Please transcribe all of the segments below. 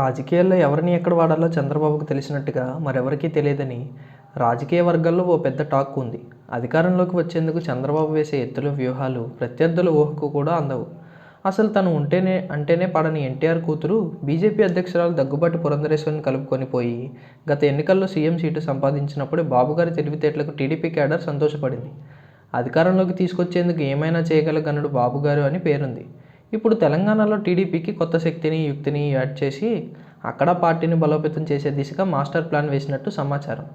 రాజకీయాల్లో ఎవరిని ఎక్కడ వాడాలో చంద్రబాబుకు తెలిసినట్టుగా మరెవరికీ తెలియదని రాజకీయ వర్గాల్లో ఓ పెద్ద టాక్ ఉంది. అధికారంలోకి వచ్చేందుకు చంద్రబాబు వేసే ఎత్తుల వ్యూహాలు ప్రత్యర్థుల ఊహకు కూడా అందవు. అసలు తను ఉంటేనే అంటేనే పడని ఎన్టీఆర్ కూతురు బీజేపీ అధ్యక్షురాలు దగ్గుబాటి పురంధరేశ్వరిని కలుపుకొని పోయి గత ఎన్నికల్లో సీఎం సీటు సంపాదించినప్పుడు బాబుగారి తెలివితేటలకు టీడీపీ క్యాడర్ సంతోషపడింది. అధికారంలోకి తీసుకొచ్చేందుకు ఏమైనా చేయగల గనుడు బాబుగారు అని పేరుంది. ఇప్పుడు తెలంగాణలో టీడీపీకి కొత్త శక్తిని యుక్తిని యాడ్ చేసి అక్కడ పార్టీని బలోపేతం చేసే దిశగా మాస్టర్ ప్లాన్ వేసినట్టు సమాచారం.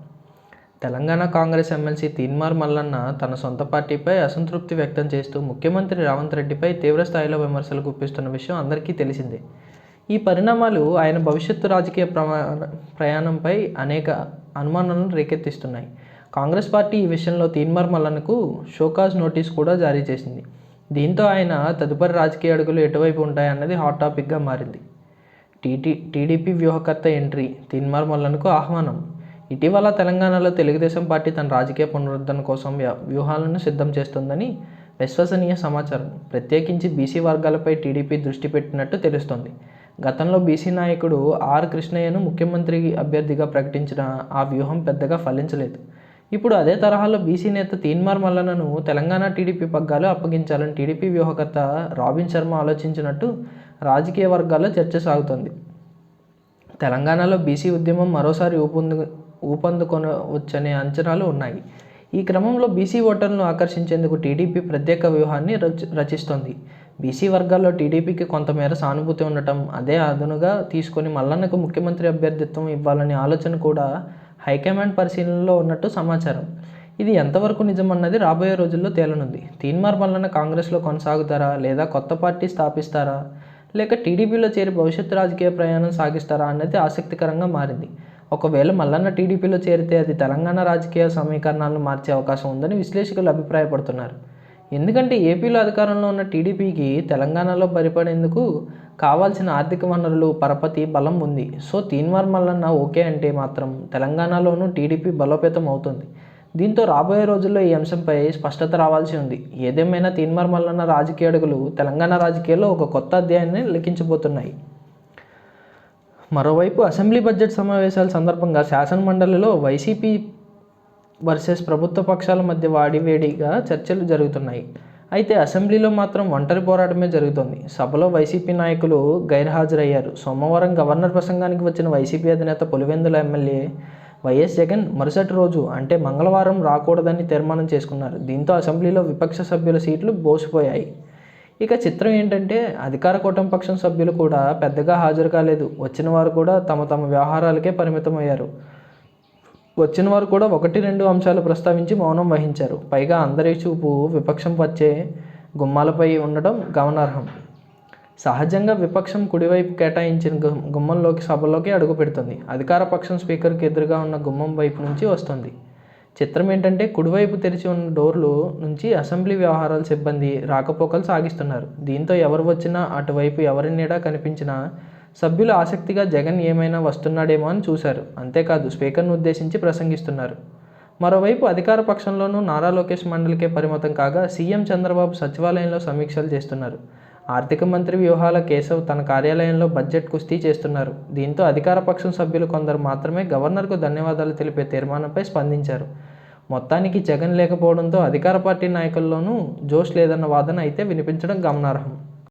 తెలంగాణ కాంగ్రెస్ ఎమ్మెల్సీ తీన్మార్ మల్లన్న తన సొంత పార్టీపై అసంతృప్తి వ్యక్తం చేస్తూ ముఖ్యమంత్రి రేవంత్ రెడ్డిపై తీవ్ర స్థాయిలో విమర్శలు గుప్పిస్తున్న విషయం అందరికీ తెలిసిందే. ఈ పరిణామాలు ఆయన భవిష్యత్తు రాజకీయ ప్రమా ప్రయాణంపై అనేక అనుమానాలను రేకెత్తిస్తున్నాయి. కాంగ్రెస్ పార్టీ ఈ విషయంలో తీన్మార్ మల్లన్నకు షోకాజ్ నోటీస్ కూడా జారీ చేసింది. దీంతో ఆయన తదుపరి రాజకీయ అడుగులు ఎటువైపు ఉంటాయన్నది హాట్ టాపిక్గా మారింది. టీటీ టీడీపీ వ్యూహకర్త ఎంట్రీ తీన్మార్ మల్లన్కు ఆహ్వానం. ఇటీవల తెలంగాణలో తెలుగుదేశం పార్టీ తన రాజకీయ పునరుద్ధరణ కోసం వ్యూహాలను సిద్ధం చేస్తుందని విశ్వసనీయ సమాచారం. ప్రత్యేకించి బీసీ వర్గాలపై టీడీపీ దృష్టి పెట్టినట్టు తెలుస్తోంది. గతంలో బీసీ నాయకుడు ఆర్ కృష్ణయ్యను ముఖ్యమంత్రి అభ్యర్థిగా ప్రకటించిన ఆ వ్యూహం పెద్దగా ఫలించలేదు. ఇప్పుడు అదే తరహాలో బీసీ నేత తీన్మార్ మల్లన్నను తెలంగాణ టీడీపీ పగ్గాలు అప్పగించాలని టీడీపీ వ్యూహకర్త రాబిన్ శర్మ ఆలోచించినట్టు రాజకీయ వర్గాల్లో చర్చ సాగుతోంది. తెలంగాణలో బీసీ ఉద్యమం మరోసారి ఊపందు ఊపందుకొనవచ్చనే అంచనాలు ఉన్నాయి. ఈ క్రమంలో బీసీ ఓటర్లను ఆకర్షించేందుకు టీడీపీ ప్రత్యేక వ్యూహాన్ని రచిస్తోంది. బీసీ వర్గాల్లో టీడీపీకి కొంతమేర సానుభూతి ఉండటం అదే అదనుగా తీసుకొని మల్లన్నకు ముఖ్యమంత్రి అభ్యర్థిత్వం ఇవ్వాలనే ఆలోచన కూడా హైకమాండ్ పరిశీలనలో ఉన్నట్టు సమాచారం. ఇది ఎంతవరకు నిజమన్నది రాబోయే రోజుల్లో తేలనుంది. తీన్మార్ మల్లన్న కాంగ్రెస్లో కొనసాగుతారా? లేదా కొత్త పార్టీ స్థాపిస్తారా? లేక టీడీపీలో చేరి భవిష్యత్తు రాజకీయ ప్రయాణం సాగిస్తారా అన్నది ఆసక్తికరంగా మారింది. ఒకవేళ మల్లన్న టీడీపీలో చేరితే అది తెలంగాణ రాజకీయ సమీకరణాలను మార్చే అవకాశం ఉందని విశ్లేషకులు అభిప్రాయపడుతున్నారు. ఎందుకంటే ఏపీలో అధికారంలో ఉన్న టీడీపీకి తెలంగాణలో పరిపడేందుకు కావాల్సిన ఆర్థిక వనరులు పరపతి బలం ఉంది. సో తీన్మార్ మల్లన్న ఓకే అంటే మాత్రం తెలంగాణలోనూ టీడీపీ బలోపేతం అవుతుంది. దీంతో రాబోయే రోజుల్లో ఈ అంశంపై స్పష్టత రావాల్సి ఉంది. ఏదేమైనా తీన్మార్ మల్లన్న రాజకీయ అడుగులు తెలంగాణ రాజకీయాల్లో ఒక కొత్త అధ్యాయాన్ని లిఖించబోతున్నాయి. మరోవైపు అసెంబ్లీ బడ్జెట్ సమావేశాల సందర్భంగా శాసనమండలిలో వైసీపీ వర్సెస్ ప్రభుత్వ పక్షాల మధ్య వాడివేడిగా చర్చలు జరుగుతున్నాయి. అయితే అసెంబ్లీలో మాత్రం ఒంటరి పోరాటమే జరుగుతోంది. సభలో వైసీపీ నాయకులు గైర్హాజరయ్యారు. సోమవారం గవర్నర్ ప్రసంగానికి వచ్చిన వైసీపీ అధినేత పులివెందుల ఎమ్మెల్యే వైఎస్ జగన్ మరుసటి రోజు అంటే మంగళవారం రాకూడదని తీర్మానం చేసుకున్నారు. దీంతో అసెంబ్లీలో విపక్ష సభ్యుల సీట్లు బోసిపోయాయి. ఇక చిత్రం ఏంటంటే అధికార కూటమి పక్షం సభ్యులు కూడా పెద్దగా హాజరు కాలేదు. వచ్చిన వారు కూడా తమ తమ వ్యవహారాలకే పరిమితమయ్యారు. వచ్చిన వారు కూడా ఒకటి రెండు అంశాలు ప్రస్తావించి మౌనం వహించారు. పైగా అందరి చూపు విపక్షం వచ్చే గుమ్మాలపై ఉండడం గమనార్హం. సహజంగా విపక్షం కుడివైపు కేటాయించిన గుమ్మంలోకి సభలోకి అడుగు పెడుతుంది. అధికార పక్షం స్పీకర్కి ఎదురుగా ఉన్న గుమ్మం వైపు నుంచి వస్తుంది. చిత్రం ఏంటంటే కుడివైపు తెరిచి ఉన్న డోర్లు నుంచి అసెంబ్లీ వ్యవహారాల సిబ్బంది రాకపోకలు సాగిస్తున్నారు. దీంతో ఎవరు వచ్చినా అటువైపు ఎవరి నీడా కనిపించినా సభ్యులు ఆసక్తిగా జగన్ ఏమైనా వస్తున్నాడేమో అని చూశారు. అంతేకాదు స్పీకర్ను ఉద్దేశించి ప్రసంగిస్తున్నారు. మరోవైపు అధికార పక్షంలోనూ నారా లోకేష్ మండలికే పరిమితం కాగా సీఎం చంద్రబాబు సచివాలయంలో సమీక్షలు చేస్తున్నారు. ఆర్థిక మంత్రి వ్యూహాల కేశవ్ తన కార్యాలయంలో బడ్జెట్ కుస్తీ చేస్తున్నారు. దీంతో అధికార పక్షం సభ్యులు కొందరు మాత్రమే గవర్నర్కు ధన్యవాదాలు తెలిపే తీర్మానంపై స్పందించారు. మొత్తానికి జగన్ లేకపోవడంతో అధికార పార్టీ నాయకుల్లోనూ జోష్ లేదన్న వాదన అయితే వినిపించడం గమనార్హం.